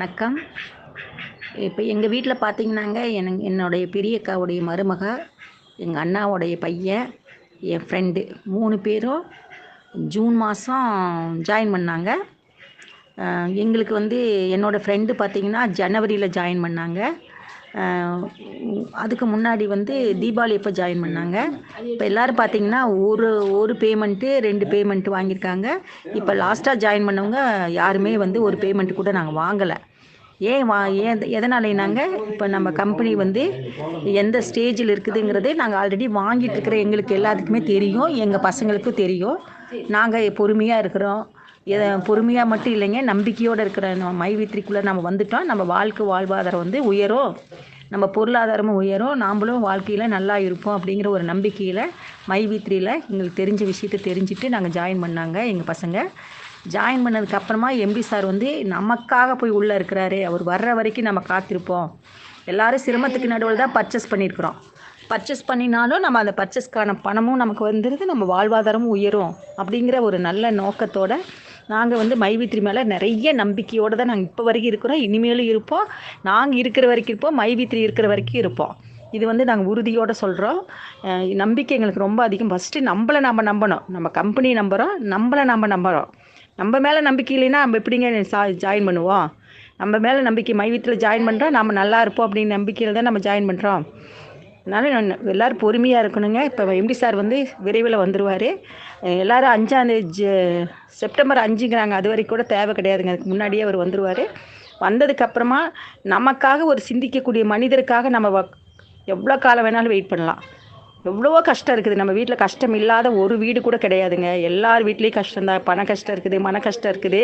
வணக்கம். இப்போ எங்கள் வீட்டில் பார்த்தீங்கன்னாங்க என் என்னுடைய பெரியக்காவுடைய மருமக எங்கள் அண்ணாவுடைய பையன் என் ஃப்ரெண்டு மூணு பேரும் ஜூன் மாதம் ஜாயின் பண்ணாங்க. எங்களுக்கு வந்து என்னோடய ஃப்ரெண்டு பார்த்தீங்கன்னா ஜனவரியில் ஜாயின் பண்ணாங்க. அதுக்கு முன்னாடி வந்து தீபாவளி அப்போ ஜாயின் பண்ணாங்க. இப்போ எல்லோரும் பார்த்தீங்கன்னா ஒரு ஒரு பேமெண்ட்டு ரெண்டு பேமெண்ட்டு வாங்கியிருக்காங்க. இப்போ லாஸ்ட்டாக ஜாயின் பண்ணவங்க யாருமே வந்து ஒரு பேமெண்ட் கூட நாங்கள் வாங்கலை. ஏன் வா ஏன் எதனாலேனாங்க? இப்போ நம்ம கம்பெனி வந்து எந்த ஸ்டேஜில் இருக்குதுங்கிறது நாங்கள் ஆல்ரெடி வாங்கிட்டு இருக்கிற எங்களுக்கு எல்லாத்துக்குமே தெரியும் எங்கள் பசங்களுக்கும் தெரியும். நாங்கள் பொறுமையாக இருக்கிறோம். எதை பொறுமையாக மட்டும் இல்லைங்க நம்பிக்கையோடு இருக்கிற நம்ம மைவித்திரிக்குள்ளே நம்ம வந்துட்டோம். நம்ம வாழ்க்கை வாழ்வாதாரம் வந்து உயரும். நம்ம பொருளாதாரமும் உயரும். நாம்ளும் வாழ்க்கையில் நல்லா இருப்போம் அப்படிங்கிற ஒரு நம்பிக்கையில் மைவித்திரியில் எங்களுக்கு தெரிஞ்ச விஷயத்தை தெரிஞ்சுட்டு நாங்கள் ஜாயின் பண்ணாங்க எங்கள் பசங்க. ஜாயின் பண்ணதுக்கப்புறமா எம்பி சார் வந்து நமக்காக போய் உள்ளே இருக்கிறாரு. அவர் வர்ற வரைக்கும் நம்ம காத்திருப்போம். எல்லாரும் சிரமத்துக்கு நடுவில் தான் பர்ச்சேஸ் பண்ணியிருக்கிறோம் பர்ச்சேஸ் பண்ணினாலும் நம்ம அந்த பர்ச்சேஸ்க்கான பணமும் நமக்கு வந்துடுது நம்ம வாழ்வாதாரமும் உயரும் அப்படிங்கிற ஒரு நல்ல நோக்கத்தோட நாங்கள் வந்து மைவித்ரி மேலே நிறைய நம்பிக்கையோடு தான் நாங்கள் இப்போ வரைக்கும் இருக்கிறோம். இனிமேலும் இருப்போம். நாங்கள் இருக்கிற வரைக்கும் இருப்போம். மைவித்ரி இருக்கிற வரைக்கும் இருப்போம். இது வந்து நாங்கள் உறுதியோடு சொல்கிறோம் நம்பிக்கை எங்களுக்கு ரொம்ப அதிகம். ஃபஸ்ட்டு நம்மளை நம்ம நம்பணும். நம்ம கம்பெனி நம்புகிறோம் நம்மளை நம்ம நம்புகிறோம் நம்ம மேலே நம்பிக்கை இல்லைன்னா நம்ம எப்படிங்க சா ஜாயின் பண்ணுவோம்? நம்ம மேலே நம்பிக்கை மை வீட்டில் ஜாயின் பண்ணுறோம் நம்ம நல்லா இருப்போம் அப்படின்னு நம்பிக்கையில் தான் நம்ம ஜாயின் பண்ணுறோம் அதனால் நான் எல்லோரும் பொறுமையாக இருக்கணுங்க. இப்போ எம்டி சார் வந்து விரைவில் வந்துடுவார் எல்லோரும் அஞ்சாந்தேதி ஜ- செப்டம்பர் அஞ்சுங்கிறாங்க. அது வரைக்கும் கூட தேவை கிடையாதுங்க. அதுக்கு முன்னாடியே அவர் வந்துடுவார் வந்ததுக்கப்புறமா நமக்காக ஒரு சிந்திக்கக்கூடிய மனிதருக்காக நம்ம வ- எவ்வளோ காலம் வேணாலும் வெயிட் பண்ணலாம். எவ்வளவோ கஷ்டம் இருக்குது. நம்ம வீட்டில் கஷ்டம் இல்லாத ஒரு வீடு கூட கிடையாதுங்க. எல்லார் வீட்லேயும் கஷ்டம்தான் பண கஷ்டம் இருக்குது மன கஷ்டம் இருக்குது.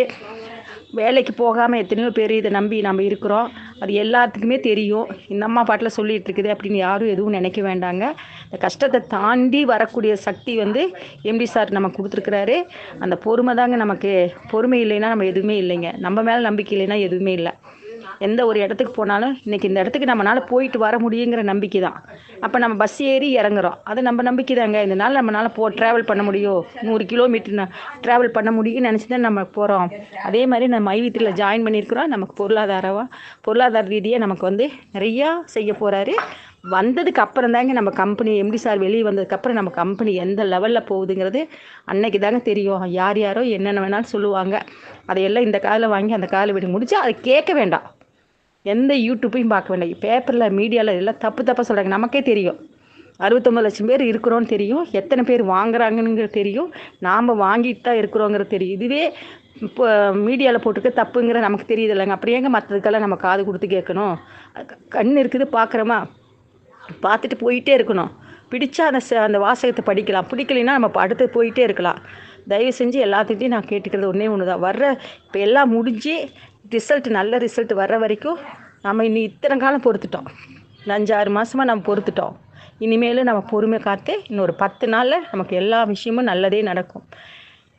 வேலைக்கு போகாமல் எத்தனையோ பேர் இதை நம்பி நம்ம இருக்கிறோம். அது எல்லாத்துக்குமே தெரியும். இந்த அம்மா பாட்டில் சொல்லிகிட்டு இருக்குது அப்படின்னு யாரும் எதுவும் நினைக்க வேண்டாங்க. இந்த கஷ்டத்தை தாண்டி வரக்கூடிய சக்தி வந்து எம்டி சார் நமக்கு கொடுத்துருக்குறாரு. அந்த பொறுமை தாங்க நமக்கு. பொறுமை இல்லைன்னா நம்ம எதுவுமே இல்லைங்க. நம்ம மேலே நம்பிக்கை இல்லைன்னா எதுவுமே இல்லை. எந்த ஒரு இடத்துக்கு போனாலும் இன்றைக்கி இந்த இடத்துக்கு நம்மளால் போயிட்டு வர முடியுங்கிற நம்பிக்கை தான் அப்போ நம்ம பஸ் ஏறி இறங்குறோம். அது நம்ம நம்பிக்கை தாங்க இந்த நாள் நம்மளால் போ ட்ராவல் பண்ண முடியும். நூறு கிலோமீட்டர் ட்ராவல் பண்ண முடியும்னு நினச்சி தான் நம்ம போகிறோம் அதே மாதிரி நம்ம ஐவித்திரியில் ஜாயின் பண்ணியிருக்கிறோம். நமக்கு பொருளாதாரமாக பொருளாதார ரீதியாக நமக்கு வந்து நிறையா செய்ய போகிறாரு வந்ததுக்கு அப்புறம் தாங்க நம்ம கம்பெனி எம்டி சார் வெளியே வந்ததுக்கப்புறம் நம்ம கம்பெனி எந்த லெவலில் போகுதுங்கிறது அன்னைக்கு தாங்க தெரியும். யார் யாரோ என்னென்ன வேணாலும் சொல்லுவாங்க. அதையெல்லாம் இந்த காதில் வாங்கி அந்த காதில் விட முடிச்சு அதை கேட்க வேண்டாம். எந்த யூடியூப்பையும் பார்க்க வேண்டாம். பேப்பரில் மீடியாவில் எல்லாம் தப்பு தப்பாக சொல்கிறாங்க நமக்கே தெரியும். அறுபத்தொம்பது லட்சம் பேர் இருக்கிறோன்னு தெரியும். எத்தனை பேர் வாங்குறாங்கன்னு தெரியும். நாம் வாங்கிட்டு தான் இருக்கிறோங்கிறது தெரியும். இதுவே இப்போ மீடியாவில் போட்டுக்க தப்புங்கிற நமக்கு தெரியுது இல்லைங்க. அப்படியேங்க ஏங்க மற்றதுக்கெல்லாம் நம்ம காது கொடுத்து கேட்கணும்? கண் இருக்குது பார்க்குறோமா? பார்த்துட்டு போயிட்டே இருக்கணும். பிடிச்சா அந்த ச- அந்த வாசகத்தை படிக்கலாம். பிடிக்கலைன்னா நம்ம அடுத்து போயிட்டே இருக்கலாம். தயவு செஞ்சு எல்லாத்துக்கிட்டையும் நான் கேட்டுக்கிறது ஒன்றே ஒன்று தான் வர்ற இப்போ எல்லாம் முடிஞ்சு ரிசல்ட் நல்ல ரிசல்ட் வர்ற வரைக்கும் நம்ம இன்னும் இத்தனை காலம் பொறுத்துட்டோம். அஞ்சு அஞ்சாறு மாதமாக நம்ம பொறுத்துட்டோம். இனிமேலும் நம்ம பொறுமை காத்து இன்னொரு பத்து நாளில் நமக்கு எல்லா விஷயமும் நல்லதே நடக்கும்.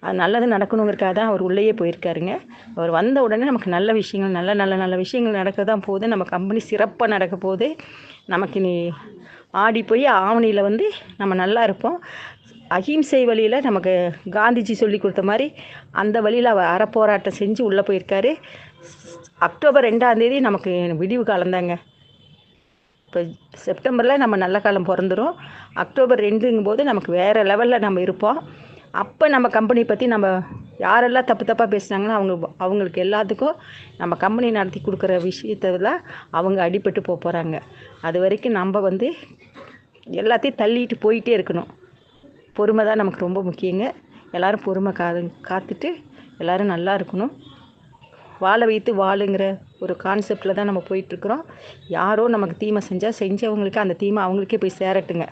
அது நல்லது நடக்கணுங்கிறக்காக தான் அவர் உள்ளேயே போயிருக்காருங்க. அவர் வந்த உடனே நமக்கு நல்ல விஷயங்கள் நல்ல நல்ல நல்ல விஷயங்கள் நடக்க தான் போகுது. நம்ம கம்பெனி சிறப்பாக நடக்க போகுது. நமக்கு நீ ஆடி போய் ஆவணியில் வந்து நம்ம நல்லா இருப்போம். அஹிம்சை வழியில் நமக்கு காந்திஜி சொல்லி கொடுத்த மாதிரி அந்த வழியில் அவர் அறப்போராட்டம் செஞ்சு உள்ளே போயிருக்காரு. அக்டோபர் ரெண்டாந்தேதி நமக்கு விடிவு காலம்தாங்க. இப்போ செப்டம்பரில் நம்ம நல்ல காலம் பிறந்துரும். அக்டோபர் ரெண்டுங்கும் போது நமக்கு வேறு லெவலில் நம்ம இருப்போம். அப்போ நம்ம கம்பெனி பற்றி நம்ம யாரெல்லாம் தப்பு தப்பாக பேசுனாங்களோ அவங்க அவங்களுக்கு எல்லாத்துக்கும் நம்ம கம்பெனி நடத்தி கொடுக்குற விஷயத்தில் அவங்க அடிபட்டு போக போகிறாங்க அது வரைக்கும் நம்ம வந்து எல்லாத்தையும் தள்ளிட்டு போயிட்டே இருக்கணும். பொறுமை தான் நமக்கு ரொம்ப முக்கியங்க. எல்லாரும் பொறுமை காது காத்துட்டு எல்லாரும் நல்லா இருக்கணும். வாழ வைத்து வாழுங்கிற ஒரு கான்செப்டில் தான் நம்ம போயிட்டுருக்குறோம். யாரோ நமக்கு தீமை செஞ்சால் செஞ்சவங்களுக்கு அந்த தீமை அவங்களுக்கே போய் சேரட்டுங்க.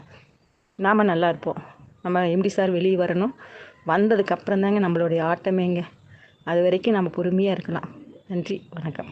நாம் நல்லா இருப்போம். நம்ம எம்டி சார் வெளியே வரணும். வந்ததுக்கப்புறம் தாங்க நம்மளுடைய ஆட்டமேங்க. அது வரைக்கும் நம்ம பொறுமையாக இருக்கலாம். நன்றி வணக்கம்.